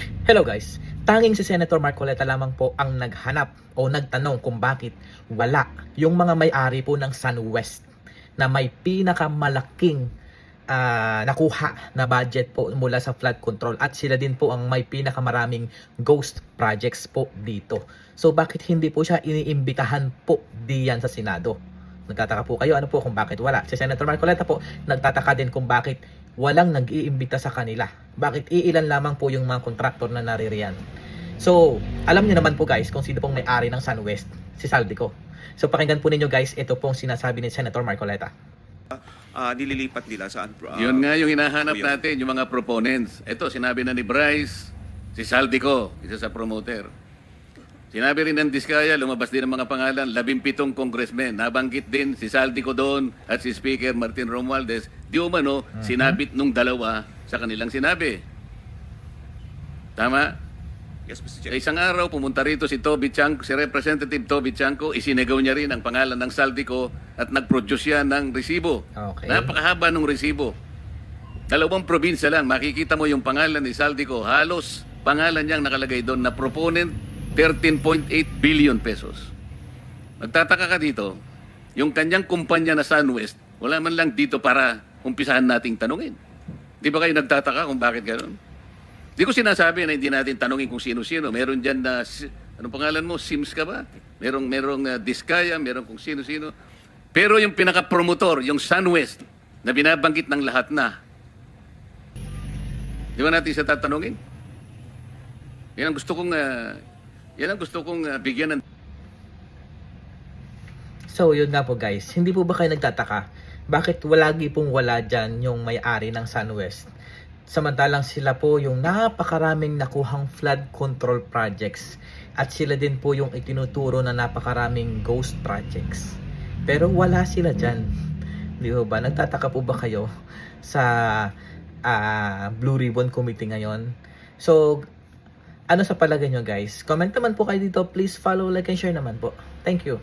Hello guys, tanging si Senator Marcoleta lamang po ang naghanap o nagtanong kung bakit wala yung mga may-ari po ng SunWest na may pinakamalaking ah, nakuha na budget po mula sa flood control at sila din po ang may pinakamaraming ghost projects po dito. So bakit hindi po siya iniimbitahan po diyan sa Senado? Nagtataka po kayo ano po kung bakit wala. Si Senator Marcoleta po nagtataka din kung bakit walang nag-iimbita sa kanila. Bakit iilan lamang po yung mga kontraktor na naririyan. So, alam niyo naman po guys kung sino pong may-ari ng SunWest, si Saldico. So pakinggan po ninyo guys, ito pong sinasabi ni Senator Marcoleta. ah, nililipat nila saan? ah, Yun nga yung hinahanap Yun. natin, yung mga proponents. Ito, sinabi na ni Bryce, si Saldico, isa sa promoter. Sinabi rin ng Diskaya, lumabas din ang mga pangalan, labimpitong congressmen. Nabanggit din si Saldico doon at si Speaker Martin Romualdez. Di umano, sinabit nung dalawa sa kanilang sinabi. Tama? Yes, Mr. Chair. isang araw, pumunta rito si Toby Chanko, si Representative Toby Chanko, isinegaw niya rin ang pangalan ng Saldico at nag-produce siya ng resibo. Okay. Napakahaba ng resibo. Dalawang probinsya lang, makikita mo yung pangalan ni Saldico. Halos pangalan niyang nakalagay doon na proponent 13.8 billion pesos. Magtataka ka dito, yung kanyang kumpanya na SunWest, wala man lang dito para umpisahan nating tanungin. Di ba kayo nagtataka kung bakit gano'n? Di ko sinasabi na hindi natin tanungin kung sino-sino. Meron dyan na, anong pangalan mo, Sims ka ba? Merong, merong uh, Diskaya, merong kung sino-sino. Pero yung pinaka-promotor, yung SunWest, na binabanggit ng lahat na, di ba natin siya tatanungin? Yan ang gusto kong, uh, yan ang gusto kong uh, bigyan ng So, yun nga po guys. Hindi po ba kayo nagtataka? Bakit walagi pong wala dyan yung may-ari ng SunWest? Samantalang sila po yung napakaraming nakuhang flood control projects at sila din po yung itinuturo na napakaraming ghost projects. Pero wala sila dyan. Di ba? Nagtataka po ba kayo sa ah, Blue Ribbon Committee ngayon? So, ano sa palagay nyo guys? Comment naman po kayo dito. Please follow, like, and share naman po. Thank you.